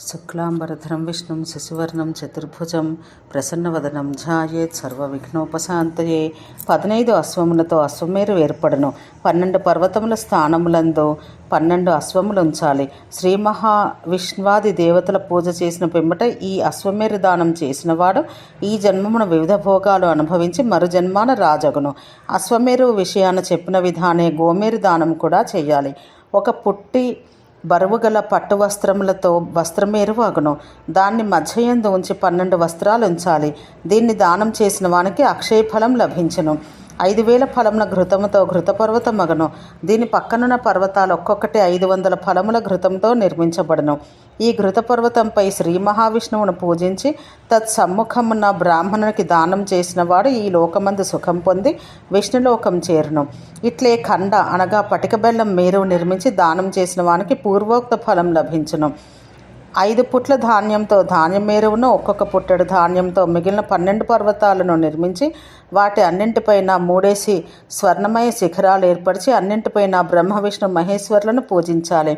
శుక్లాంబరధరం విష్ణుం శశివర్ణం చతుర్భుజం ప్రసన్నవదనం ఝాయేత్ సర్వవిఘ్నోపశాంతయే. పదనైదు అశ్వములతో అశ్వమేరు ఏర్పడను. పన్నెండు పర్వతముల స్థానములందు పన్నెండు అశ్వములు ఉంచాలి శ్రీ మహావిష్ణువాది దేవతల పూజ చేసిన పిమ్మట ఈ అశ్వమేరు దానం చేసినవాడు ఈ జన్మమున వివిధ భోగాలు అనుభవించి మరు జన్మాన రాజగును. అశ్వమేరు విషయాన చెప్పిన విధానే గోమేరు దానం కూడా చేయాలి. ఒక పుట్టి బరువుగల పట్టు వస్త్రములతో వస్త్రమేరువాగును దాన్ని మధ్యయందు ఉంచి పన్నెండు వస్త్రాలు ఉంచాలి. దీన్ని దానం చేసిన వానికి అక్షయ ఫలం లభించును. ఐదు వేల ఫలముల ఘృతముతో ఘృతపర్వత మగను. దీని పక్కనున్న పర్వతాలు ఒక్కొక్కటి ఐదు వందల ఫలముల ఘృతంతో నిర్మించబడును. ఈ ఘృత పర్వతంపై శ్రీ మహావిష్ణువును పూజించి తత్సమ్ముఖమున్న బ్రాహ్మణునికి దానం చేసిన వాడు ఈ లోకమందు సుఖం పొంది విష్ణులోకం చేరును. ఇట్లే ఖండ అనగా పటిక బెల్లం మేరు నిర్మించి దానం చేసిన వానికి పూర్వోక్త ఫలం లభించును. ఐదు పుట్ల ధాన్యంతో ధాన్యం మేరువును ఒక్కొక్క పుట్టెడు ధాన్యంతో మిగిలిన పన్నెండు పర్వతాలను నిర్మించి వాటి అన్నింటిపైన మూడేసి స్వర్ణమయ శిఖరాలు ఏర్పరిచి అన్నింటిపైన బ్రహ్మ విష్ణు మహేశ్వరులను పూజించాలి.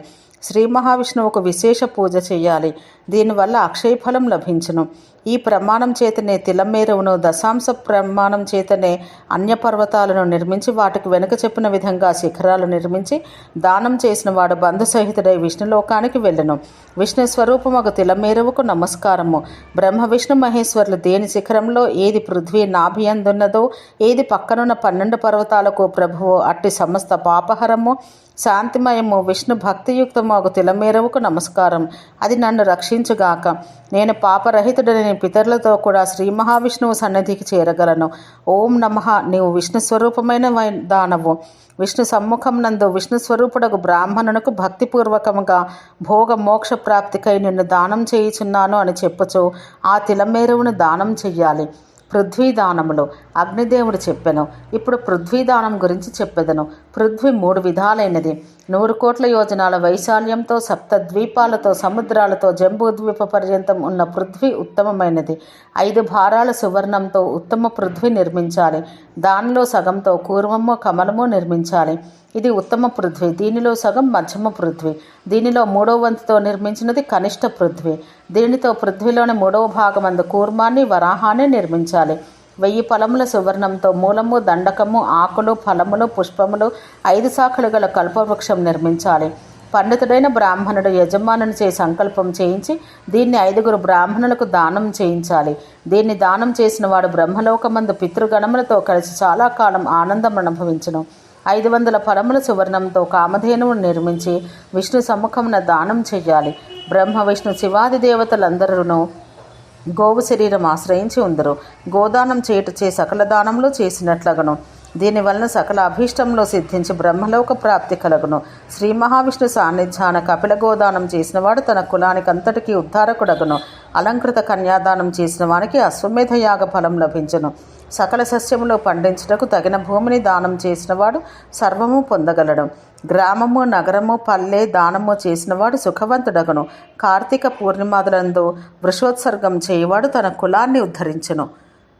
శ్రీ మహావిష్ణువుకు విశేష పూజ చేయాలి. దీనివల్ల అక్షయఫలం లభించును. ఈ ప్రమాణం చేతనే తిలమేరువును దశాంశ ప్రమాణం చేతనే అన్య పర్వతాలను నిర్మించి వాటికి వెనుక చెప్పిన విధంగా శిఖరాలు నిర్మించి దానం చేసిన వాడు బంధు సహితుడై విష్ణులోకానికి వెళ్ళను. విష్ణు స్వరూపమగు తిలమేరువుకు నమస్కారము. బ్రహ్మ విష్ణు మహేశ్వరులు దేని శిఖరంలో ఏది పృథ్వీ నాభియందున్నదో ఏది పక్కనున్న పన్నెండు పర్వతాలకు ప్రభువు అట్టి సమస్త పాపహరము శాంతిమయము విష్ణు భక్తియుక్తమగు తిలమేరవుకు నమస్కారం. అది నన్ను రక్షించుగాక. నేను పాపరహితుడని పితరులతో కూడా శ్రీ మహావిష్ణువు సన్నిధికి చేరగలను. ఓం నమ. నీవు విష్ణు స్వరూపమైన దానవు. విష్ణు సమ్ముఖం నందు విష్ణు స్వరూపుడకు బ్రాహ్మణునకు భక్తిపూర్వకముగా భోగ మోక్ష ప్రాప్తికై నిన్ను దానం చేయుచున్నాను అని చెప్పుచు ఆ తిలమేరువును దానం చెయ్యాలి. పృథ్వీదానములు. అగ్నిదేవుడు చెప్పెను. ఇప్పుడు పృథ్వీదానం గురించి చెప్పెదను. పృథ్వీ మూడు విధాలైనది. నూరు కోట్ల యోజనాల వైశాల్యంతో సప్త ద్వీపాలతో సముద్రాలతో జంబూద్వీప పర్యంతం ఉన్న పృథ్వీ ఉత్తమమైనది. ఐదు భారాల సువర్ణంతో ఉత్తమ పృథ్వీ నిర్మించాలి. దానిలో సగంతో కూర్మము కమలము నిర్మించాలి. ఇది ఉత్తమ పృథ్వీ. దీనిలో సగం మధ్యమ పృథ్వీ. దీనిలో మూడవ వంతుతో నిర్మించినది కనిష్ట పృథ్వీ. దీనితో పృథ్వీలోని మూడవ భాగమందు కూర్మాన్ని వరాహాన్ని నిర్మించాలి. వెయ్యి పొలముల సువర్ణంతో మూలము దండకము ఆకులు ఫలములు పుష్పములు ఐదు శాఖలు గల కల్పవృక్షం నిర్మించాలి. పండితుడైన బ్రాహ్మణుడు యజమానుని చే సంకల్పం చేయించి దీన్ని ఐదుగురు బ్రాహ్మణులకు దానం చేయించాలి. దీన్ని దానం చేసిన వాడు బ్రహ్మలోకమందు పితృగణములతో కలిసి చాలా కాలం ఆనందం అనుభవించను. ఐదు వందల ఫలముల సువర్ణంతో కామధేనువును నిర్మించి విష్ణు సముఖమున దానం చేయాలి బ్రహ్మ విష్ణు శివాది దేవతలందరూ గోవు శరీరం ఆశ్రయించి ఉందరు. గోదానం చేయుటచే సకల దానములు చేసినట్లగను. దీనివలన సకల అభీష్టంలో సిద్ధించి బ్రహ్మలోక ప్రాప్తి కలగును. శ్రీ మహావిష్ణు సాన్నిధ్యాన కపిల గోదానం చేసినవాడు తన కులానికి అంతటికీ ఉద్ధారకుడగును. అలంకృత కన్యాదానం చేసిన వానికి అశ్వమేధ యాగ ఫలం లభించును. సకల సస్యములో పండించుటకు తగిన భూమిని దానం చేసినవాడు సర్వము పొందగలడు. గ్రామము నగరము పల్లె దానము చేసినవాడు సుఖవంతుడగను. కార్తీక పూర్ణిమాదులందు వృషోత్సర్గం చేయవాడు తన కులాన్ని ఉద్ధరించును.